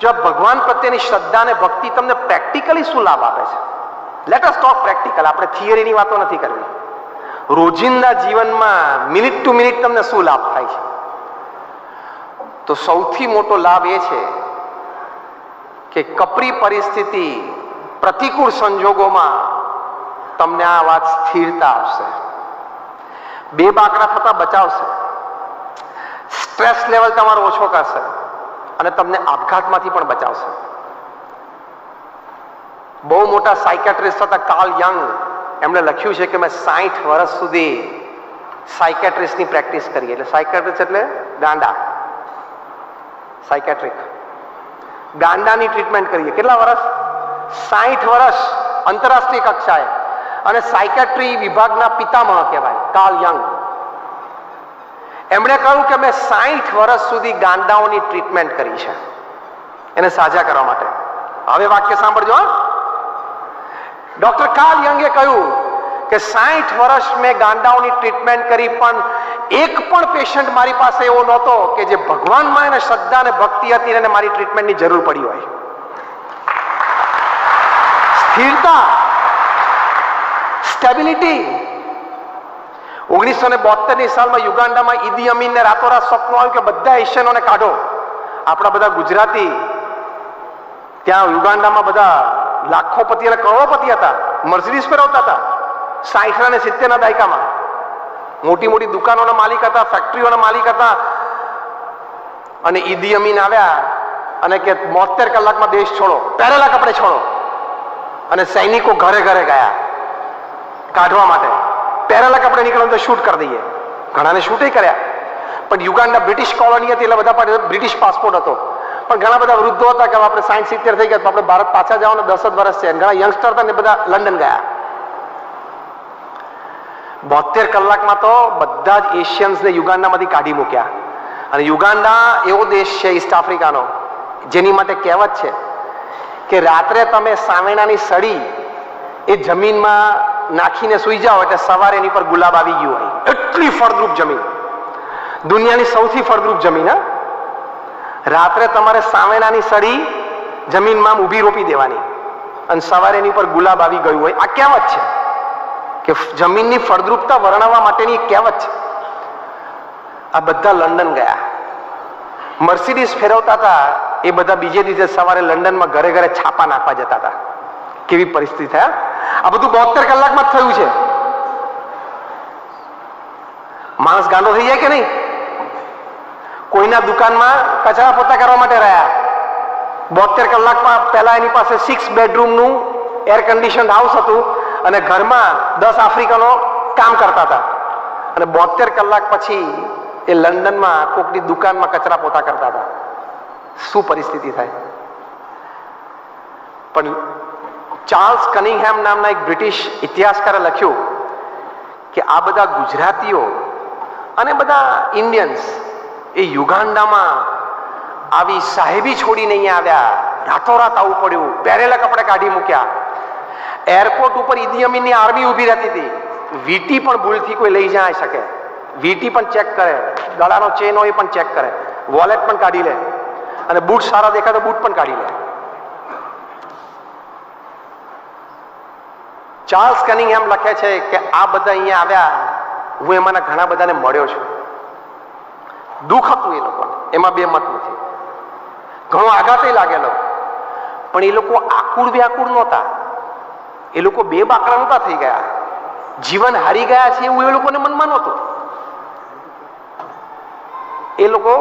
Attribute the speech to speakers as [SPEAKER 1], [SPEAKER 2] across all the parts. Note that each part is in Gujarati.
[SPEAKER 1] જો ભગવાન પ્રત્યેની શ્રદ્ધા અને ભક્તિ તમને પ્રેક્ટિકલી શું લાભ આપે છે? લેટ અસ ટોક પ્રેક્ટિકલ આપણે થિયરીની વાતો નથી કરવી. રોજિંદા જીવનમાં મિનિટ ટુ મિનિટ તમને શું લાભ થાય છે? તો સૌથી મોટો લાભ એ છે કે કપરી પરિસ્થિતિ પ્રતિકૂળ સંજોગોમાં તમને આ વાત સ્થિરતા આપશે. બે બાકડા થતા બચાવશે. સ્ટ્રેસ લેવલ તમારો ઓછો કરશે. અને તમને આપઘાતમાંથી પણ બચાવશે. બહુ મોટા સાયકેટ્રિસ્ટ હતા કાર્લ યંગ એમણે લખ્યું છે કે મેં સાઠ વર્ષ સુધી સાયકેટ્રિસ્ટની પ્રેક્ટિસ કરી એટલે સાયકેટ્રિસ્ટ એટલે ગાંડા. સાયકેટ્રિક ગાંડાની ટ્રીટમેન્ટ કરીએ. કેટલા વર્ષ? સાઠ વર્ષ આંતરરાષ્ટ્રીય કક્ષાએ. અને સાયકેટ્રી વિભાગના પિતામહ કહેવાય કાર્લ યંગ એમણે કહ્યું કે મેં સાઠ વર્ષ સુધી ગાંડાઓની ટ્રીટમેન્ટ કરી છે. એને સાજા કરવા માટે. હવે વાક્ય સાંભળજો ડોક્ટર કાર્લ યંગે કહ્યું કે સાહીઠ વર્ષ મેં ગાંડાઓની ટ્રીટમેન્ટ કરી, પણ એક પણ પેશન્ટ મારી પાસે એવો નહોતો કે જે ભગવાનમાં એને શ્રદ્ધા અને ભક્તિ હતી અને મારી ટ્રીટમેન્ટની જરૂર પડી હોય. સ્થિરતા સ્ટેબિલિટી ઓગણીસો ને બોતેરની સાલમાં યુગાન્ડામાં ઈદી અમીનને રાતોરાત સ્વપ્ન આવ્યું કે બધા એશિયનોને કાઢો. આપણા બધા ગુજરાતી ત્યાં યુગાન્ડામાં બધા લાખોપતિ અને કરોડોપતિ હતા. મર્સિડીઝ ફેરવતા હતા. સાઠના અને સિત્તેરના દાયકામાં. મોટી મોટી દુકાનોના માલિક હતા, ફેક્ટરીઓના માલિક હતા. અને ઈદી અમીન આવ્યા અને કે બોતેર કલાકમાં દેશ છોડો, પહેરેલા કપડે છોડો. અને સૈનિકો ઘરે ઘરે ગયા. કાઢવા માટે. પહેરેલા કપડે નીકળવાનું તો શૂટ કરી દઈએ. ઘણાને શૂટે કર્યા. પણ યુગાન્ડા બ્રિટિશ કોલોની હતી એટલે બધા પાસે બ્રિટિશ પાસપોર્ટ હતો. પણ ઘણા બધા વૃદ્ધો હતા કે આપણે સાઠ સિત્તેર થઈ ગયા આપણે ભારત પાછા જવાનું દસ જ વર્ષ છે. ઘણા યંગસ્ટર હતા ને બધા લંડન ગયા. બોતેર કલાકમાં તો બધા જ એશિયન્સને યુગાન્ડામાંથી કાઢી મૂક્યા. અને યુગાન્ડા એવો દેશ છે ઈસ્ટ આફ્રિકાનો જેની માટે કહેવત છે કે રાત્રે તમે સામેણાની સળી એ જમીનમાં નાખીને સુઈ જાઓ એટલે સવારે એની પર ગુલાબ આવી ગયું હોય. એટલી ફળદ્રુપ જમીન. દુનિયાની સૌથી ફળદ્રુપ જમીન, હા? રાત્રે તમારે સાવેણાની સળી જમીનમાં ઊભી રોપી દેવાની. અને સવારે એની પર ગુલાબ આવી ગયું હોય. આ કહેવત છે કે જમીનની ફળદ્રુપતા વર્ણવવા માટેની એક કહેવત છે. આ બધા લંડન ગયા. મર્સિડીઝ ફેરવતા હતા, એ બધા બીજે દિવસે સવારે લંડનમાં ઘરે ઘરે છાપા નાખવા જતા હતા. કેવી પરિસ્થિતિ થયા આ બધું બોતેર કલાકમાં જ થયું છે. માણસ ગાંડો થઈ જાય કે નહીં? કોઈના દુકાનમાં કચરા પોતા કરવા માટે રહ્યા. બોતેર કલાકમાં પહેલા એની પાસે સિક્સ બેડરૂમનું એર કન્ડિશન હાઉસ હતું અને ઘરમાં દસ આફ્રિકનો કામ કરતા હતા. અને બોતેર કલાક પછી એ લંડનમાં કોકની દુકાનમાં કચરા પોતા કરતા હતા. શું પરિસ્થિતિ થાય? પણ ચાર્લ્સ કનિંગહેમ નામના એક બ્રિટિશ ઇતિહાસકારે લખ્યું કે આ બધા ગુજરાતીઓ અને બધા ઇન્ડિયન્સ એ યુગાન્ડામાં આવી સાહેબી છોડીને અહીંયા આવ્યા, રાતોરાત આવવું પડ્યું પહેરેલા કપડે કાઢી મૂક્યા. એરપોર્ટ ઉપર ઈદી અમીનની આર્મી ઊભી રહેતી હતી. વીટી પણ ભૂલથી કોઈ લઈ જાય શકે. વીટી પણ ચેક કરે. ગળાનો ચેન હોય પણ ચેક કરે. વોલેટ પણ કાઢી લે. અને બૂટ સારા દેખાય તો બૂટ પણ કાઢી લે. ચાર્લ્સ કનિંગ એમ લખે છે કે આ બધા અહીંયા આવ્યા, હું એમાંના ઘણા બધાને મળ્યો છું. દુઃખ હતું એ લોકોને. એમાં બે મત નથી. ઘણો આઘાતે લાગેલો. પણ એ લોકો આકુળ વ્યાકુળ નહોતા. એ લોકો બે બાકરા નહોતા થઈ ગયા. જીવન હારી ગયા છે એવું એ લોકોને મનમાં નહોતું. એ લોકો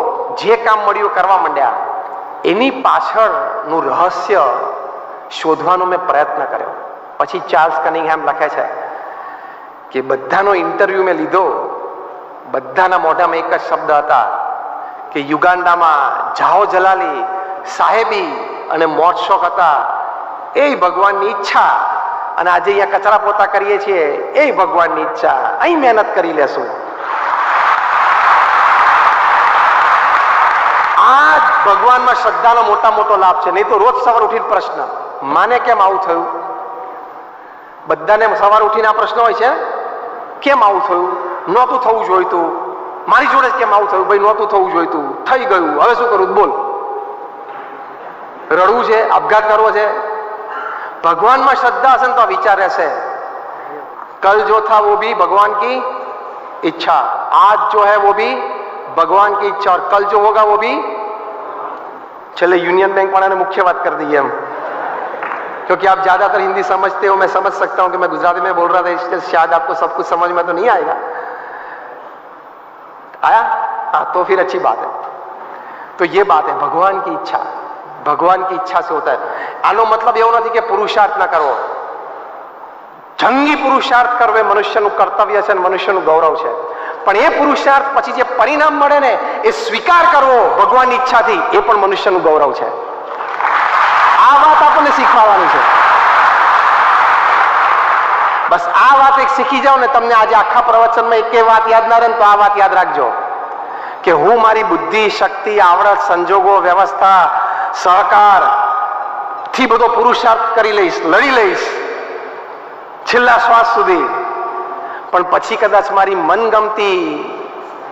[SPEAKER 1] જે કામ મળ્યું કરવા માંડ્યા, એની પાછળનું રહસ્ય શોધવાનો મેં પ્રયત્ન કર્યો. પછી ચાર્લ્સ કનિંગહેમ લખે છે કે બધાનો ઇન્ટરવ્યુ મેં લીધો, બધાના મોઢામાં એક જ શબ્દ હતા કે યુગાન્ડામાં જાઓ જલાલી, સાહેબી અને મોત શોખ હતા. એ ભગવાનની ઈચ્છા. અને આજે અહીંયા કચરા પોતા કરીએ છીએ. એ ભગવાનની ઈચ્છા. અહીં મહેનત કરી લેશું. આ ભગવાનમાં શ્રદ્ધાનો મોટા મોટો લાભ છે. નહીં તો રોજ સવાર ઉઠીને પ્રશ્ન, માને કેમ આવું થયું? બધાને સવાર ઉઠીને આ પ્રશ્ન હોય છે કેમ આવું થયું નહોતું થવું જોઈતું મારી જોડે જ કેમ આવું થયું ભાઈ નહોતું થવું જોઈતું થઈ ગયું હવે શું કરું બોલ રડવું છે આપઘાત કરવો છે ભગવાનમાં શ્રદ્ધા હશે ને તો આ વિચાર રહેશે कल जो था वो भी भगवान की इच्छा आज जो है वो भी भगवान की इच्छा और कल जो होगा वो भी चले यूनियन बैंक वाला ने मुख्य बात कर दी है हम क्योंकि आप ज्यादातर हिंदी समझते हो मैं समझ सकता हूं कि मैं गुजराती में बोल रहा था इसलिए शायद आपको सब कुछ समझ में तो नहीं आएगा आया हाँ तो फिर अच्छी बात है तो ये बात है भगवान की इच्छा भगवान की इच्छा से होता है આનો મતલબ એવો નથી કે પુરુષાર્થ ના કરવો જંગી પુરુષાર્થ કરવો એ મનુષ્યનું કર્તવ્ય છે અને મનુષ્યનું ગૌરવ છે પણ એ પુરુષાર્થ પછી જે પરિણામ મળે ને એ સ્વીકાર કરવો ભગવાનની ઈચ્છાથી એ પણ મનુષ્યનું ગૌરવ છે આ વાત આપણને છે. બસ આ વાત એક શીખી જાઓ ને તમને આજે આખા પ્રવચનમાં એક વાત યાદ ના રહે તો આ વાત યાદ રાખજો. કે હું મારી બુદ્ધિ, શક્તિ, આવડત, સંજોગો, વ્યવસ્થા, સહકારથી બધો પુરુષાર્થ કરી લઈશ, લડી લઈશ છેલ્લા શ્વાસ સુધી. પણ પછી કદાચ મારી મનગમતી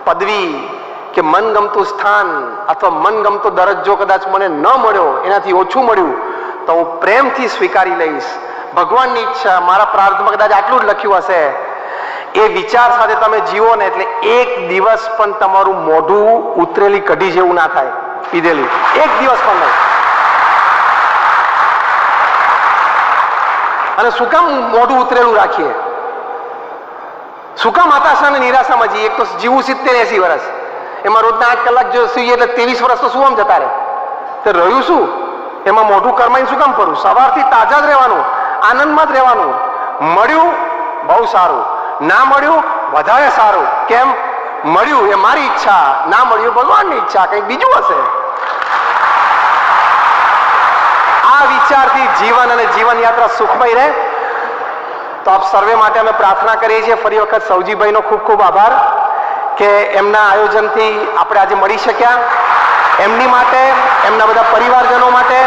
[SPEAKER 1] પદવી કે મનગમતું સ્થાન અથવા મનગમતો દરજ્જો કદાચ મને ન મળ્યો, એનાથી ઓછું મળ્યું તો હું પ્રેમથી સ્વીકારી લઈશ. ભગવાનની ઈચ્છા, મારા પ્રાર્થમાં કદાચ આટલું જ લખ્યું હશે. એ વિચાર સાથે તમે જીવો ને એટલે એક દિવસ પણ તમારું મોઢું ઉતરેલી કઢી જેવું ના થાય. પીધેલી. એક દિવસ પણ નહીં. અને શું કામ મોઢું ઉતરેલું રાખીએ? શું કામ હતાશા અને નિરાશામાં જઈએ એક તો જીવું સિત્તેર એસી વર્ષ. એમાં રોજના આઠ કલાક જો સુઈએ એટલે ત્રેવીસ વર્ષ તો શું આમ જતા રહે? તો રહ્યું શું? એમાં મોઢું કરમાઈને શું કામ કરું સવારથી તાજા જ રહેવાનું, આનંદમાં જ રહેવાનું. મળ્યું, બહુ સારું. ના મળ્યું, વધારે સારું. કેમ? મળ્યું એ મારી ઈચ્છા. ના મળ્યું ભગવાનની ઈચ્છા. કંઈક બીજું હશે? આ વિચારથી જીવન અને જીવન યાત્રા સુખમય રહે. તો આપ સર્વે માટે અમે પ્રાર્થના કરીએ છીએ. ફરી વખત સૌજીભાઈનો ખૂબ ખૂબ આભાર કે એમના આયોજનથી આપણે આજે મળી શક્યા. એમની માટે, એમના બધા પરિવારજનો માટે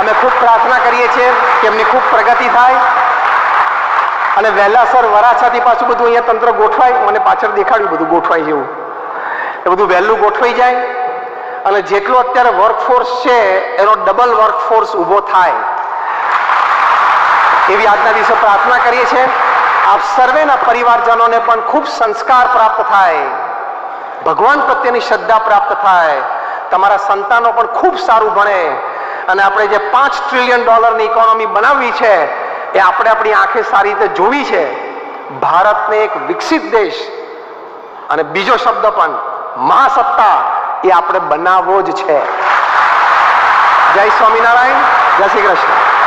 [SPEAKER 1] અમે ખૂબ પ્રાર્થના કરીએ છીએ કે એમની ખૂબ પ્રગતિ થાય. અને વહેલાસર વરાછાથી પાછું બધું અહીંયા તંત્ર ગોઠવાય, મને પાછળ દેખાડ્યું બધું ગોઠવાય જેવું. એ બધું વહેલું ગોઠવાઈ જાય. અને જેટલો અત્યારે વર્કફોર્સ છે, એનો ડબલ વર્કફોર્સ ઊભો થાય. એવી આજના દિવસે પ્રાર્થના કરીએ છીએ. આપ સર્વેના પરિવારજનોને પણ ખૂબ સંસ્કાર પ્રાપ્ત થાય. ભગવાન પ્રત્યેની શ્રદ્ધા પ્રાપ્ત થાય. તમારા સંતાનો પણ ખૂબ સારું ભણે. અને આપણે જે પાંચ ટ્રિલિયન ડોલરની ઇકોનોમી બનાવવી છે, એ આપણે આપણી આંખે સારી રીતે જોવી છે. ભારતને એક વિકસિત દેશ. અને બીજો શબ્દ પણ, મહાસત્તા એ આપણે બનાવવો જ છે. જય સ્વામિનારાયણ, જય શ્રી કૃષ્ણ.